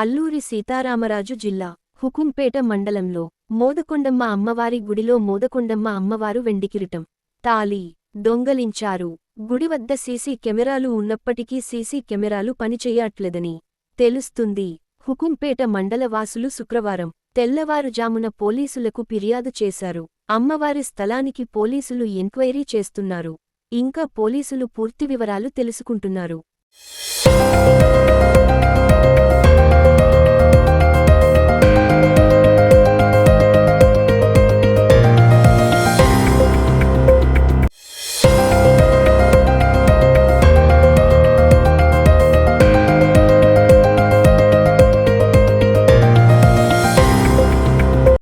అల్లూరి సీతారామరాజు జిల్లా హుకుంపేట మండలంలో మోదకొండమ్మ అమ్మవారి గుడిలో మోదకొండమ్మ అమ్మవారు వెండికిరిటం. తాళి దొంగలించారు. గుడి వద్ద సీసీ కెమెరాలు ఉన్నప్పటికీ సీసీ కెమెరాలు పనిచేయట్లేదని తెలుస్తుంది హుకుంపేట మండలవాసులు శుక్రవారం తెల్లవారుజామున పోలీసులకు ఫిర్యాదు చేశారు. అమ్మవారి స్థలానికి పోలీసులు ఎంక్వైరీ చేస్తున్నారు. ఇంకా పోలీసులు పూర్తి వివరాలు తెలుసుకుంటున్నారు.